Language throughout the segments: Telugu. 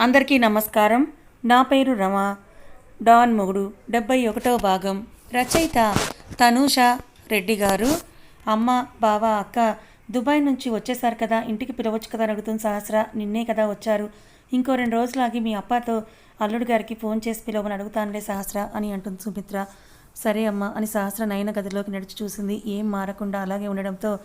అందరికీ నమస్కారం. నా పేరు రమ. డాన్ మొగుడు డెబ్బై ఒకటో భాగం. రచయిత తనూష రెడ్డి గారు. అమ్మ బావ అక్క దుబాయ్ నుంచి వచ్చేసారు కదా ఇంటికి పిలవచ్చు కదా అని అడుగుతుంది సహస్ర. నిన్నే కదా వచ్చారు. ఇంకో రెండు రోజులాగి మీ అప్పతో అల్లుడు గారికి ఫోన్ చేసి పిలవమని అడుగుతానులే సహస్ర అని అంటుంది సుమిత్ర. సరే అమ్మ అని సహస్ర నయన గదిలోకి నడిచి చూసింది. ఏం మారకుండా అలాగే ఉండడంతో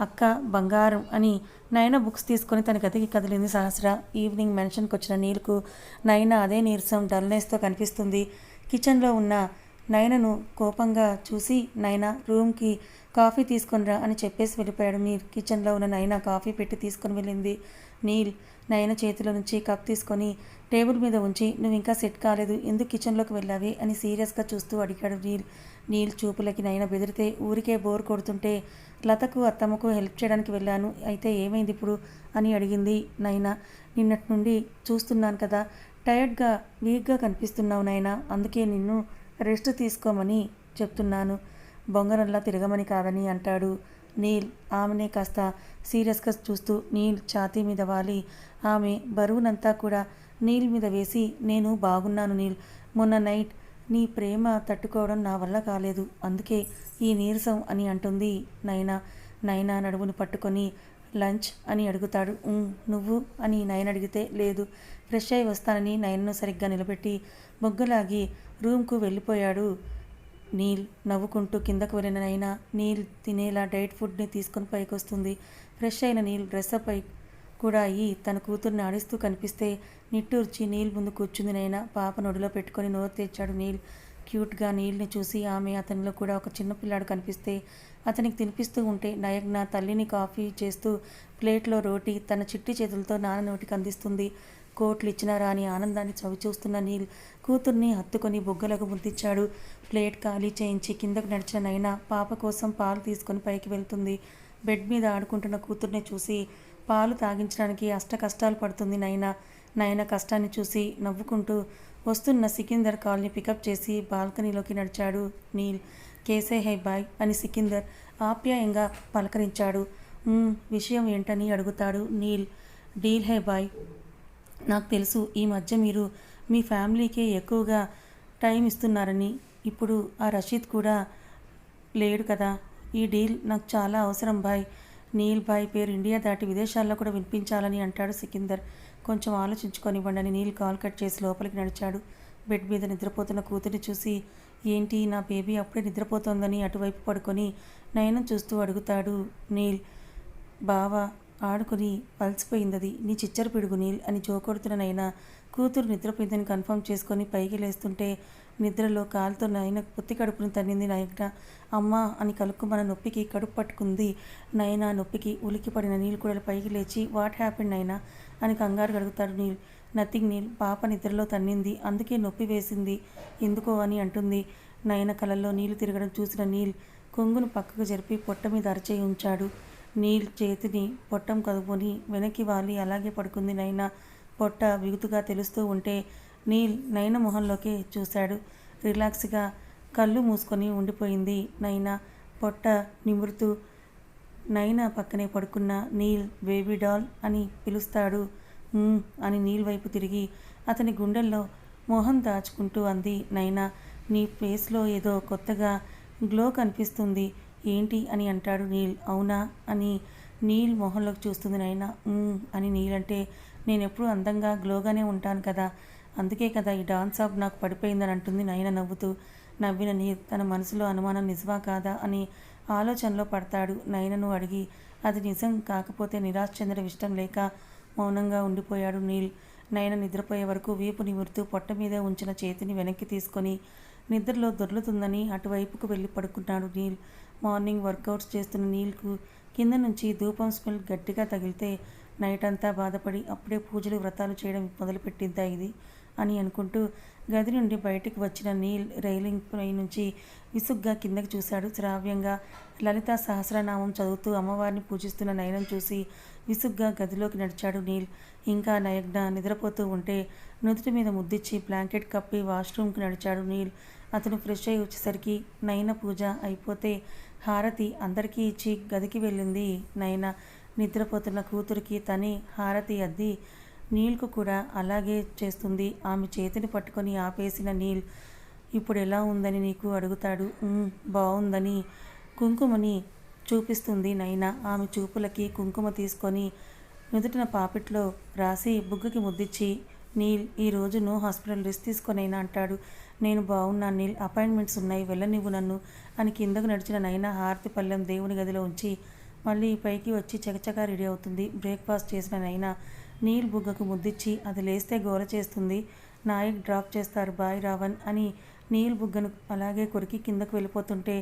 అక్క బంగారం అని నైనా బుక్స్ తీసుకొని తన గదికి కదిలింది సహస్ర. ఈవినింగ్ మెన్షన్కి వచ్చిన నీలుకు నైనా అదే నీరసం డల్నెస్తో కనిపిస్తుంది. కిచెన్లో ఉన్న నైనను కోపంగా చూసి నైనా రూమ్కి కాఫీ తీసుకొనిరా అని చెప్పేసి వెళ్ళిపోయాడు నీల్. కిచెన్లో ఉన్న నైనా కాఫీ పెట్టి తీసుకొని వెళ్ళింది. నీల్ నయన చేతిలో నుంచి కప్ తీసుకొని టేబుల్ మీద ఉంచి నువ్వు ఇంకా సెట్ కాలేదు ఎందుకు కిచెన్లోకి వెళ్ళావి? అని సీరియస్గా చూస్తూ అడిగాడు నీల్. నీల్ చూపులకి నైనా బెదిరితే ఊరికే బోర్ కొడుతుంటే లతకు అత్తమ్మకు హెల్ప్ చేయడానికి వెళ్ళాను. అయితే ఏమైంది ఇప్పుడు? అని అడిగింది నైనా. నిన్నటి నుండి చూస్తున్నాను కదా టైర్డ్గా వీక్గా కనిపిస్తున్నావు నైనా. అందుకే నిన్ను రెస్ట్ తీసుకోమని చెప్తున్నాను. బొంగరంలా తిరగమని కాదని అంటాడు నీల్. ఆమెనే కాస్త సీరియస్గా చూస్తూ నీల్ ఛాతీ మీద వాలి. ఆమె బరువునంతా కూడా నీల్ మీద వేసి నేను బాగున్నాను నీల్. మొన్న నైట్ నీ ప్రేమ తట్టుకోవడం నా వల్ల కాలేదు. అందుకే ఈ నీరసం అని అంటుంది నైనా. నైనా నడుమును పట్టుకొని లంచ్ అని అడుగుతాడు. నువ్వు? అని నయన అడిగితే లేదు. ఫ్రెష్ అయి వస్తానని నయనను సరిగ్గా నిలబెట్టి బొగ్గులాగి రూమ్కు వెళ్ళిపోయాడు నీల్. నవ్వుకుంటూ కిందకు వెళ్ళిన నైనా నీల్ తినేలా డైట్ ఫుడ్ని తీసుకొని పైకి వస్తుంది ఫ్రెష్ అయిన నీల్ డ్రెస్అప్ అయి కూడా అయ్యి తన కూతుర్ని ఆడిస్తూ కనిపిస్తే నిట్టూర్చి నీల్ ముందు కూర్చుంది నైనా. పాప నొడిలో పెట్టుకొని నోరు తెచ్చాడు నీల్. క్యూట్గా నీల్ని చూసి ఆమె అతనిలో కూడా ఒక చిన్న పిల్లాడు కనిపిస్తే అతనికి తినిపిస్తూ ఉంటే నయగ్న తల్లిని కాఫీ చేస్తూ ప్లేట్లో రోటీ తన చిట్టి చేతులతో నాన్న నోటికి అందిస్తుంది. కోట్లు ఇచ్చినారా అని ఆనందాన్ని చవి చూస్తున్న నీల్ కూతుర్ని హత్తుకొని బొగ్గలకు ముద్దిచ్చాడు. ప్లేట్ ఖాళీ చేయించి కిందకు నడిచిన నైనా పాప కోసం పాలు తీసుకొని పైకి వెళ్తుంది. బెడ్ మీద ఆడుకుంటున్న కూతుర్ని చూసి పాలు తాగించడానికి అష్ట కష్టాలు పడుతుంది నైనా. నయన కష్టాన్ని చూసి నవ్వుకుంటూ వస్తున్న సికిందర్ కాల్ని పికప్ చేసి బాల్కనీలోకి నడిచాడు నీల్. కేసే హై బాయ్ అని సికిందర్ ఆప్యాయంగా పలకరించాడు. విషయం ఏంటని అడుగుతాడు నీల్. Deal high bye. నాకు తెలుసు ఈ మధ్య మీరు మీ ఫ్యామిలీకే ఎక్కువగా టైం ఇస్తున్నారని. ఇప్పుడు ఆ రషీద్ కూడా లేడు కదా. ఈ డీల్ నాకు చాలా అవసరం బాయ్. నీల్ బాయ్ పేరు ఇండియా దాటి విదేశాల్లో కూడా వినిపించాలని అంటాడు సికిందర్. కొంచెం ఆలోచించుకొనివ్వండి అని నీల్ కాల్ కట్ చేసి లోపలికి నడిచాడు. బెడ్ మీద నిద్రపోతున్న కూతురిని చూసి ఏంటి నా బేబీ అప్పుడే నిద్రపోతోందని అటువైపు పడుకొని నయనం చూస్తూ అడుగుతాడు నీల్. బావా ఆడుకుని పలిసిపోయిందది నీ చిచ్చర పిడుగు నీల్ అని జోకొడుతున్న నైనా కూతురు నిద్రపోయిందని కన్ఫర్మ్ చేసుకొని పైకి లేస్తుంటే నిద్రలో కాలుతో నయన పొత్తి కడుపును తన్నింది నయన అమ్మా అని కలుక్కుమన నొప్పికి కడుపు పట్టుకుంది. నయన నొప్పికి ఉలికిపడిన నీళ్ళు కూడా పైకి లేచి వాట్ హ్యాపెండ్ నైనా అని కంగారు కడుగుతాడు నీల్. నథింగ్ నీల్ పాప నిద్రలో తన్నింది. అందుకే నొప్పి వేసింది. ఎందుకో అని అంటుంది. నయన కలలో నీళ్ళు తిరగడం చూసిన నీల్ కొంగును పక్కకు జరిపి పొట్ట మీద అరచేయి ఉంచాడు. నీల్ చేతిని పొట్టం కదుపుని వెనక్కి వాలి. అలాగే పడుకుంది నైనా పొట్ట బిగుతుగా తెలుస్తూ ఉంటే నీల్ నయన మొహంలోకి చూశాడు. రిలాక్స్గా కళ్ళు మూసుకొని ఉండిపోయింది నైనా పొట్ట నిమురుతూ నైనా పక్కనే పడుకున్న నీల్ బేబీ డాల్ అని పిలుస్తాడు. అని నీల్ వైపు తిరిగి అతని గుండెల్లో మొహం దాచుకుంటూ అంది నైనా నీ ఫేస్లో ఏదో కొత్తగా గ్లో కనిపిస్తుంది. ఏంటి అని అంటాడు నీల్. అవునా అని నీల్ మొహంలోకి చూస్తుంది నైనా అని నీల్ అంటే నేను ఎప్పుడూ అందంగా గ్లోగానే ఉంటాను కదా. అందుకే కదా ఈ డాన్స్ ఆఫ్ నాకు పడిపోయిందని అంటుంది నయన నవ్వుతూ. నవ్విన నీల్ తన మనసులో అనుమానం నిజమా కాదా అని ఆలోచనలో పడతాడు నయనను అడిగి. అది నిజం కాకపోతే నిరాశ చెందడం ఇష్టం లేక మౌనంగా ఉండిపోయాడు నీల్. నయన నిద్రపోయే వరకు వీపు నిమురుతూ పొట్ట మీద ఉంచిన చేతిని వెనక్కి తీసుకొని నిద్రలో దొర్లుతుందని అటువైపుకు వెళ్ళి పడుకున్నాడు నీల్. మార్నింగ్ వర్కౌట్స్ చేస్తున్న నీల్కు కింద నుంచి ధూపం స్మెల్ గట్టిగా తగిలితే నైట్ అంతా బాధపడి అప్పుడే పూజలు వ్రతాలు చేయడం మొదలుపెట్టిద్దా ఇది? అని అనుకుంటూ గది నుండి బయటికి వచ్చిన నీల్ రైలింగ్ పై నుంచి విసుగ్గా కిందకి చూశాడు. శ్రావ్యంగా లలిత సహస్రనామం చదువుతూ అమ్మవారిని పూజిస్తున్న నయనం చూసి విసుగ్గా గదిలోకి నడిచాడు నీల్. ఇంకా నయగ్న నిద్రపోతూ ఉంటే నుదుటి మీద ముద్దిచ్చి బ్లాంకెట్ కప్పి వాష్రూమ్కి నడిచాడు నీల్. అతను ఫ్రెష్ అయి వచ్చేసరికి నయన పూజ అయిపోతే హారతి అందరికీ ఇచ్చి గదికి వెళ్ళింది నయన. నిద్రపోతున్న కూతురికి తని హారతి అద్ది నీల్కు కూడా అలాగే చేస్తుంది. ఆమె చేతిని పట్టుకొని ఆపేసిన నీల్ ఇప్పుడు ఎలా ఉందని నీకు అడుగుతాడు? బాగుందని కుంకుమని చూపిస్తుంది నైనా. ఆమె చూపులకి కుంకుమ తీసుకొని నుదుటిన పాపిట్లో రాసి బుగ్గకి ముద్దిచ్చి నీల్ ఈరోజు నువ్వు హాస్పిటల్ రిస్క్ తీసుకొనైనా అంటాడు. నేను బాగున్నాను నీల్ అపాయింట్మెంట్స్ ఉన్నాయి వెళ్ళనివ్వు నన్ను అని కిందకు నడిచిన నైనా హారతి పల్లెం దేవుని గదిలో ఉంచి మళ్ళీ పైకి వచ్చి చకచకా రెడీ అవుతుంది. బ్రేక్ఫాస్ట్ చేసిన నైనా నీల్ బుగ్గకు ముద్దిచ్చి అది లేస్తే గోల చేస్తుంది. నాయక్ డ్రాప్ చేస్తారు బాయ్ రావణ్ అని నీల్ బుగ్గను అలాగే కొరికి కిందకు వెళ్ళిపోతుంటే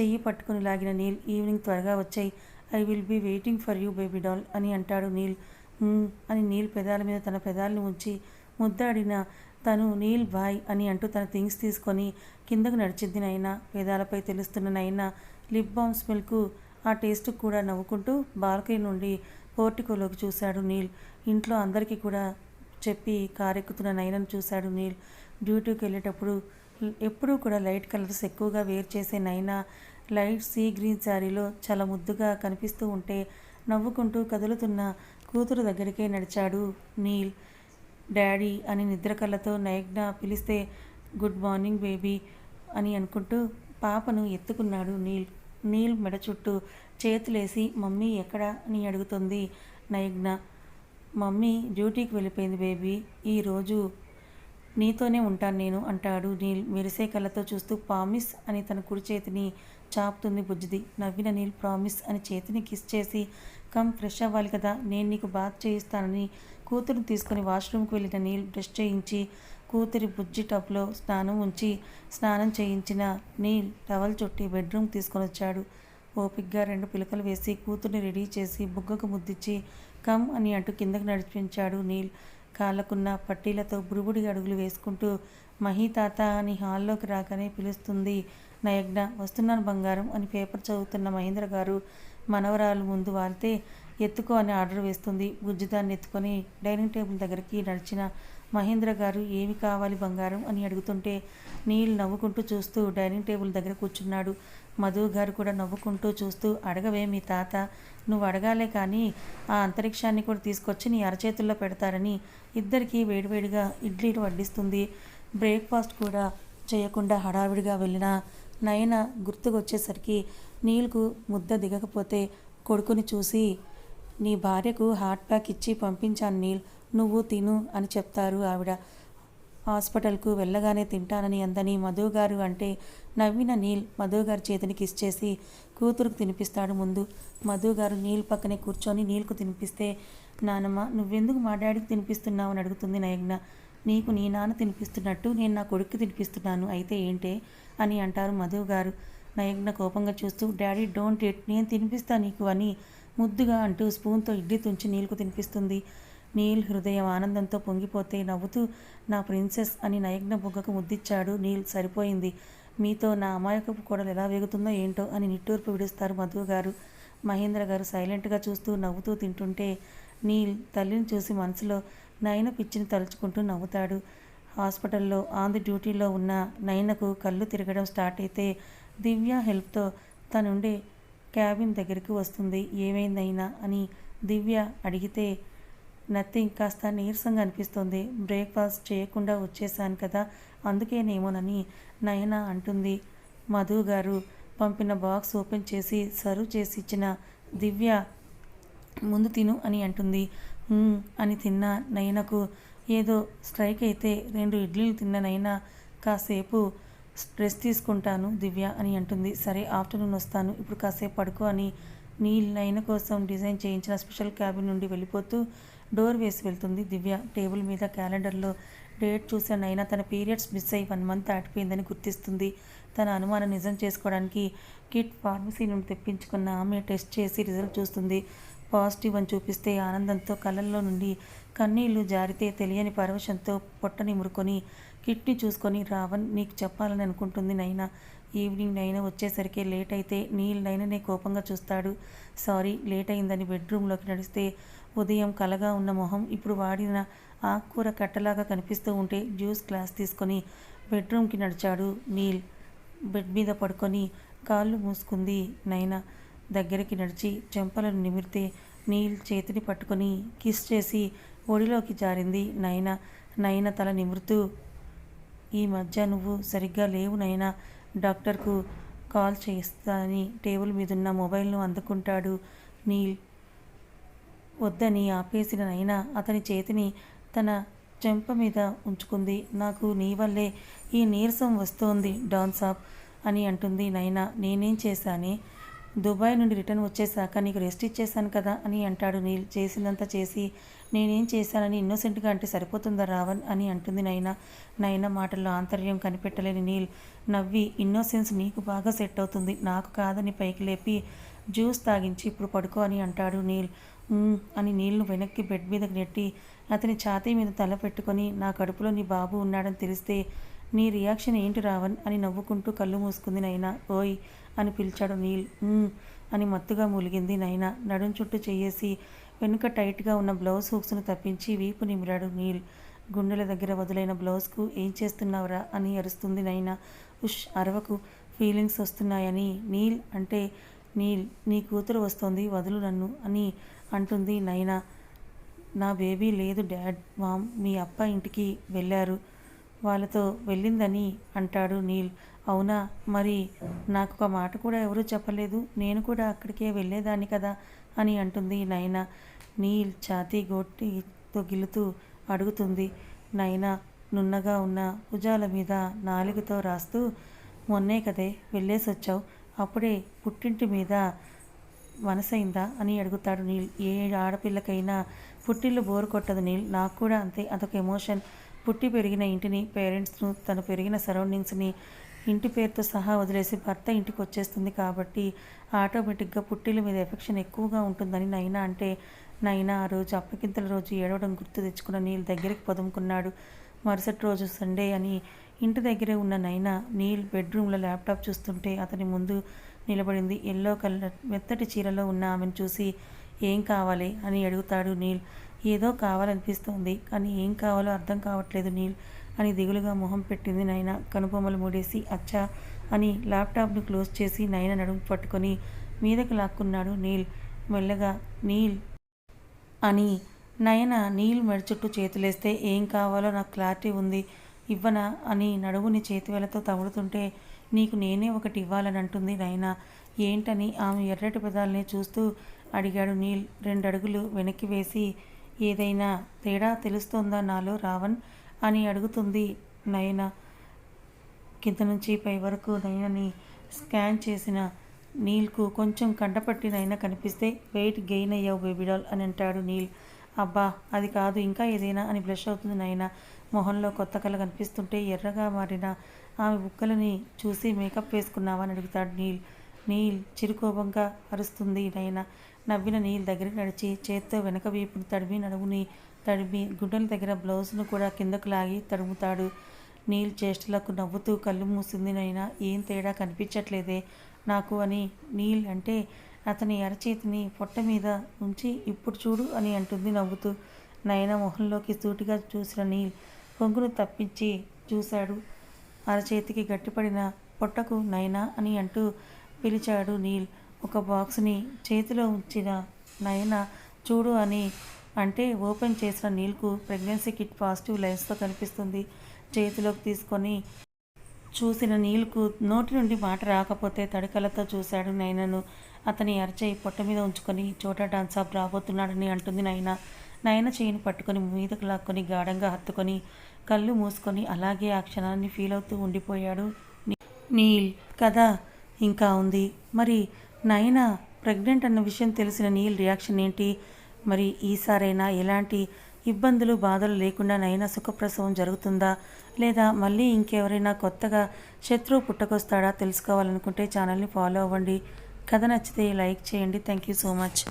చెయ్యి పట్టుకుని లాగిన నీల్ ఈవినింగ్ త్వరగా వచ్చాయి. I will be waiting for you baby doll అని అంటాడు నీల్. అని నీల్ పెదాల మీద తన పెదాలను ఉంచి ముద్దాడిన తను నీల్ బాయ్ అని అంటూ తన థింగ్స్ తీసుకొని కిందకు నడిచింది నైనా. పెదాలపై తెలుస్తున్న నైనా లిప్ బామ్ స్మెల్కు ఆ టేస్ట్ కూడా నవ్వుకుంటూ బాల్కనీ నుండి పోర్టికోలోకి చూశాడు నీల్. ఇంట్లో అందరికీ కూడా చెప్పి కారెక్కుతున్న నయనను చూశాడు నీల్. డ్యూటీకి వెళ్ళేటప్పుడు ఎప్పుడూ కూడా లైట్ కలర్స్ ఎక్కువగా వేర్ చేసే నైనా లైట్ సీ గ్రీన్ శారీలో చాలా ముద్దుగా కనిపిస్తూ ఉంటే నవ్వుకుంటూ కదులుతున్న కూతురు దగ్గరికే నడిచాడు నీల్. డాడీ అని నిద్రకళ్ళతో నయగ్న పిలిస్తే గుడ్ మార్నింగ్ బేబీ అని అనుకుంటూ పాపను ఎత్తుకున్నాడు నీల్. నీల్ మెడ చుట్టూ చేతులేసి మమ్మీ ఎక్కడ? అని అడుగుతుంది నయగ్న మమ్మీ డ్యూటీకి వెళ్ళిపోయింది బేబీ. ఈరోజు నీతోనే ఉంటాను నేను అంటాడు నీల్ మెరిసే కళ్ళతో చూస్తూ. ప్రామిస్ అని తన కుడి చేతిని చాపుతుంది బుజ్జిది. నవ్విన నీల్ ప్రామిస్ అని చేతిని కిస్ చేసి కమ్ ఫ్రెష్ అవ్వాలి కదా నేను నీకు బాత్ చేయిస్తానని కూతురుని తీసుకొని వాష్రూమ్కి వెళ్ళిన నీల్ బ్రష్ చేయించి కూతురి బుజ్జి టబ్లో స్నానం ఉంచి స్నానం చేయించిన నీల్ టవల్ చుట్టి బెడ్రూమ్ తీసుకొని వచ్చాడు ఓపిగ్గా రెండు పిలకలు వేసి కూతుర్ని రెడీ చేసి బుగ్గకు ముద్దిచ్చి కమ్ అని అంటూ కిందకు నడిపించాడు నీల్. కాళ్ళకున్న పట్టీలతో బురుబుడి అడుగులు వేసుకుంటూ మహీ తాత అని హాల్లోకి రాగానే పిలుస్తుంది నయగ్న వస్తున్నాను బంగారం అని పేపర్ చదువుతున్న మహేంద్ర గారు మనవరాలు ముందు వారితే ఎత్తుకో అని ఆర్డర్ వేస్తుంది. బుజ్జిదాన్ని ఎత్తుకొని డైనింగ్ టేబుల్ దగ్గరికి నడిచిన మహేంద్ర గారు ఏమి కావాలి బంగారం? అని అడుగుతుంటే నీల్ నవ్వుకుంటూ చూస్తూ డైనింగ్ టేబుల్ దగ్గర కూర్చున్నాడు. మధు గారు కూడా నవ్వుకుంటూ చూస్తూ అడగవే మీ తాత నువ్వు అడగాలే కానీ ఆ అంతరిక్షాన్ని కూడా తీసుకొచ్చి నీ అరచేతుల్లో పెడతారని ఇద్దరికీ వేడివేడిగా ఇడ్లీలు వడ్డిస్తుంది. బ్రేక్ఫాస్ట్ కూడా చేయకుండా హడావిడిగా వెళ్ళిన నయన గుర్తుకొచ్చేసరికి నీల్కు ముద్ద దిగకపోతే కొడుకుని చూసి నీ భార్యకు హార్ట్ ప్యాక్ ఇచ్చి పంపించాను నీల్ నువ్వు తిను అని చెప్తారు ఆవిడ. హాస్పిటల్కు వెళ్ళగానే తింటానని అందని మధు గారు అంటే నవ్విన నీల్ మధు గారి చేతిని కిస్ చేసి కూతురుకు తినిపిస్తాడు ముందు. మధు గారు నీల్ పక్కనే కూర్చొని నీల్కు తినిపిస్తే నానమ్మ నువ్వెందుకు మా డాడీకి తినిపిస్తున్నావు? అని అడుగుతుంది నయజ్ఞ నీకు నీ నాన్న తినిపిస్తున్నట్టు నేను నా కొడుక్కి తినిపిస్తున్నాను అయితే ఏంటే? అని అంటారు మధు గారు. నయజ్ఞ కోపంగా చూస్తూ డాడీ డోంట్ ఇట్ నేను తినిపిస్తా నీకు అని ముద్దుగా అంటూ స్పూన్తో ఇడ్లీ తుంచి నీళ్ళకు తినిపిస్తుంది. నీల్ హృదయం ఆనందంతో పొంగిపోతే నవ్వుతూ నా ప్రిన్సెస్ అని నయగ్న బుగ్గకు ముద్దిచ్చాడు నీల్. సరిపోయింది. మీతో నా అమాయకపు కోడలు ఎలా వేగుతుందో ఏంటో అని నిట్టూర్పు విడుస్తారు మధు గారు. మహేంద్ర గారు సైలెంట్గా చూస్తూ నవ్వుతూ తింటుంటే నీల్ తల్లిని చూసి మనసులో నయన పిచ్చిని తలుచుకుంటూ నవ్వుతాడు. హాస్పిటల్లో ఆన్ ది డ్యూటీలో ఉన్న నయనకు కళ్ళు తిరగడం స్టార్ట్ అయితే దివ్య హెల్ప్తో తనుండే క్యాబిన్ దగ్గరికి వస్తుంది. ఏమైందైనా అని దివ్య అడిగితే నథింగ్ కాస్త నీరసంగా అనిపిస్తుంది. బ్రేక్ఫాస్ట్ చేయకుండా వచ్చేసాను కదా అందుకేనేమోనని నయన అంటుంది. మధు గారు పంపిన బాక్స్ ఓపెన్ చేసి సర్వ్ చేసి ఇచ్చిన దివ్య ముందు తిను అని అంటుంది. అని తిన్న నయనకు ఏదో స్ట్రైక్ అయితే రెండు ఇడ్లీలు తిన్న నయన కాసేపు స్ట్రెస్ తీసుకుంటాను దివ్య అని అంటుంది. సరే ఆఫ్టర్నూన్ వస్తాను. ఇప్పుడు కాసేపు పడుకో అని నీల్ నయన కోసం డిజైన్ చేయించిన స్పెషల్ క్యాబిన్ నుండి వెళ్ళిపోతూ డోర్ వేసి వెళ్తుంది. దివ్య టేబుల్ మీద క్యాలెండర్లో డేట్ చూసిన అయినా తన పీరియడ్స్ మిస్ అయ్యి వన్ మంత్ దాటిపోయిందని గుర్తిస్తుంది. తన అనుమానం నిజం చేసుకోవడానికి కిట్ ఫార్మసీ నుండి తెప్పించుకున్న ఆమె టెస్ట్ చేసి రిజల్ట్ చూస్తుంది. పాజిటివ్ అని చూపిస్తే ఆనందంతో కళ్ళల్లో నుండి కన్నీళ్ళు జారితే తెలియని పరవశంతో పొట్ట నిమురుకొని కిట్ని చూసుకొని రావణ్ నీకు చెప్పాలని అనుకుంటుంది నైనా. ఈవినింగ్ నైనా వచ్చేసరికి లేట్ అయితే నీళ్ళు నైననే కోపంగా చూస్తాడు. సారీ లేట్ అయిందని బెడ్రూమ్లోకి నడిస్తే ఉదయం కలగా ఉన్న మొహం ఇప్పుడు వాడిన ఆకుకూర కట్టలాగా కనిపిస్తూ ఉంటే జ్యూస్ గ్లాస్ తీసుకొని బెడ్రూమ్కి నడిచాడు నీల్. బెడ్ మీద పడుకొని కాళ్ళు మూసుకుంది నైనా. దగ్గరికి నడిచి చెంపలను నిమిరితే నీల్ చేతిని పట్టుకొని కిస్ చేసి ఒడిలోకి జారింది నైనా. నయన తల నిమురుతూ ఈ మధ్య నువ్వు సరిగ్గా లేవు నైనా. డాక్టర్కు కాల్ చేస్తానని టేబుల్ మీదున్న మొబైల్ను అందుకుంటాడు నీల్. వద్దని ఆపేసిన నైనా అతని చేతిని తన చెంప మీద ఉంచుకుంది. నాకు నీ వల్లే ఈ నీరసం వస్తోంది డాన్ సాబ్ అని అంటుంది నైనా. నేనేం చేశానే? దుబాయ్ నుండి రిటర్న్ వచ్చేసాక నీకు రెస్ట్ ఇచ్చేశాను కదా అని అంటాడు నీల్. చేసిందంతా చేసి నేనేం చేశానని ఇన్నోసెంట్గా అంటే సరిపోతుందా రావణ్ అని అంటుంది నైనా. నైనా మాటల్లో ఆంతర్యం కనిపెట్టలేని నీల్. నవ్వి ఇన్నోసెన్స్ నీకు బాగా సెట్ అవుతుంది. నాకు కాదని పైకి లేపి జ్యూస్ తాగించి ఇప్పుడు పడుకో అని అంటాడు నీల్. అని నీళ్ళు వెనక్కి బెడ్ మీదకి నెట్టి అతని ఛాతీ మీద తల పెట్టుకొని నా కడుపులో నీ బాబు ఉన్నాడని తెలిస్తే నీ రియాక్షన్ ఏంటి రావణ్? అని నవ్వుకుంటూ కళ్ళు మూసుకుంది నైనా. ఓయ్! అని పిలిచాడు నీల్. అని మత్తుగా మూలిగింది నైనా. నడుం చుట్టూ చేయేసి వెనుక టైట్గా ఉన్న బ్లౌజ్ హుక్స్ను తప్పించి వీపు నిమిరాడు నీల్. గుండెల దగ్గర వదిలైన బ్లౌజ్కు ఏం చేస్తున్నావురా? అని అరుస్తుంది నైనా. ఉష్ అరవకు. ఫీలింగ్స్ వస్తున్నాయని. నీల్ అంటే నీల్ నీ కూతురు వస్తోంది వదులు నన్ను. అని అంటుంది నైనా. నా బేబీ లేదు డాడ్ మామ్ మీ అప్ప ఇంటికి వెళ్ళారు. వాళ్ళతో వెళ్ళిందని అంటాడు నీల్. అవునా? మరి నాకు ఒక మాట కూడా ఎవరూ చెప్పలేదు. నేను కూడా అక్కడికే వెళ్ళేదాన్ని కదా అని అంటుంది నైనా. నీల్ ఛాతీ గొట్టితో గిలుతూ అడుగుతుంది. నైనా నున్నగా ఉన్న భుజాల మీద నాలుగుతో రాస్తూ మొన్నే కదే వెళ్ళేసొచ్చావు. అప్పుడే పుట్టింటి మీద మనసైందా అని అడుగుతాడు నీల్. ఏ ఆడపిల్లకైనా పుట్టిల్లు బోరు కొట్టదు నీల్. నాకు కూడా అంతే. అదొక ఎమోషన్. పుట్టి పెరిగిన ఇంటిని పేరెంట్స్ను తను పెరిగిన సరౌండింగ్స్ని ఇంటి పేరుతో సహా వదిలేసి భర్త ఇంటికి వచ్చేస్తుంది కాబట్టి ఆటోమేటిక్గా పుట్టిల మీద ఎఫెక్షన్ ఎక్కువగా ఉంటుందని నైనా అంటే నైనా ఆ రోజు అప్పగింతల రోజు ఏడవడం గుర్తు తెచ్చుకున్న నీల్ దగ్గరికి పొదుముకున్నాడు. మరుసటి రోజు సండే అని ఇంటి దగ్గరే ఉన్న నైనా నీల్ బెడ్రూమ్లో ల్యాప్టాప్ చూస్తుంటే అతని ముందు నిలబడింది. ఎల్లో కలర్ మెత్తటి చీరలో ఉన్న ఆమెను చూసి ఏం కావాలి? అని అడుగుతాడు నీల్. ఏదో కావాలనిపిస్తోంది కానీ ఏం కావాలో అర్థం కావట్లేదు నీల్ అని దిగులుగా మొహం పెట్టింది నైనా కనుబొమ్మలు మూడేసి అచ్చా అని ల్యాప్టాప్ను క్లోజ్ చేసి నైనా నడుము పట్టుకొని మీదకు లాక్కున్నాడు నీల్. మెల్లగా నీల్ అని నయన నీల్ మెడ చుట్టూ చేతులేస్తే ఏం కావాలో నాకు క్లారిటీ ఉంది ఇవ్వనా అని నడుముని చేతివేలతో తగులుతుంటే నీకు నేనే ఒకటి ఇవ్వాలని అంటుంది నైనా. ఏంటని ఆమె ఎర్రటి పెదాలని చూస్తూ అడిగాడు నీల్. రెండు అడుగులు వెనక్కి వేసి ఏదైనా తేడా తెలుస్తోందా నాలో రావణ్? అని అడుగుతుంది నయన కింద నుంచి పై వరకు నయనని స్కాన్ చేసిన నీల్కు కొంచెం కంటపట్టి నైనా కనిపిస్తే వెయిట్ గెయిన్ అయ్యావు బేబీడాల్ అని అంటాడు నీల్. అబ్బా అది కాదు ఇంకా ఏదైనా అని బ్లష్ అవుతుంది నైనా. మొహంలో కొత్త కళ కనిపిస్తుంటే ఎర్రగా మారిన ఆమె బుక్కలని చూసి మేకప్ వేసుకున్నావా అని అడుగుతాడు నీల్. నీల్ చిరుకోపంగా అరుస్తుంది నైనా నవ్విన నీల్ దగ్గరికి నడిచి చేత్తో వెనక వీపుని తడిమి నడుముని తడిమి గుడ్డల దగ్గర బ్లౌజ్ను కూడా కిందకు లాగి తడుముతాడు. నీల్ చేష్టలకు నవ్వుతూ కళ్ళు మూసింది నైనా ఏం తేడా కనిపించట్లేదే నాకు అని నీల్ అంటే అతని అరచేతిని పొట్ట మీద ఉంచి ఇప్పుడు చూడు అని అంటుంది నవ్వుతూ. నయన మొహంలోకి సూటిగా చూసిన నీల్. పొంగును తప్పించి చూశాడు. అరచేతికి గట్టిపడిన పొట్టకు నైనా అని అంటూ పిలిచాడు నీల్. ఒక బాక్స్ని చేతిలో ఉంచిన నయన చూడు అని అంటే ఓపెన్ చేసిన నీల్కు ప్రెగ్నెన్సీ కిట్ పాజిటివ్ లైన్స్తో కనిపిస్తుంది. చేతిలోకి తీసుకొని చూసిన నీల్కు నోటి నుండి మాట రాకపోతే తడికలతో చూశాడు నయనను అతని అరచేయి పొట్ట మీద ఉంచుకొని చోట డాన్సాప్ రాబోతున్నాడని అంటుంది నైనా. నయన చేయిని పట్టుకొని మీదకు లాక్కొని గాఢంగా హత్తుకొని కళ్ళు మూసుకొని అలాగే ఆ క్షణాన్ని ఫీల్ అవుతూ ఉండిపోయాడు నీల్. కదా ఇంకా ఉంది. మరి నయన ప్రెగ్నెంట్ అన్న విషయం తెలిసిన నీల్ రియాక్షన్ ఏంటి? మరి ఈసారైనా ఎలాంటి ఇబ్బందులు బాధలు లేకుండా నైనా సుఖప్రసవం జరుగుతుందా? లేదా మళ్ళీ ఇంకెవరైనా కొత్తగా శత్రువు పుట్టకొస్తాడా? తెలుసుకోవాలనుకుంటే ఛానల్ని ఫాలో అవ్వండి. కథ నచ్చితే లైక్ చేయండి. Thank you so much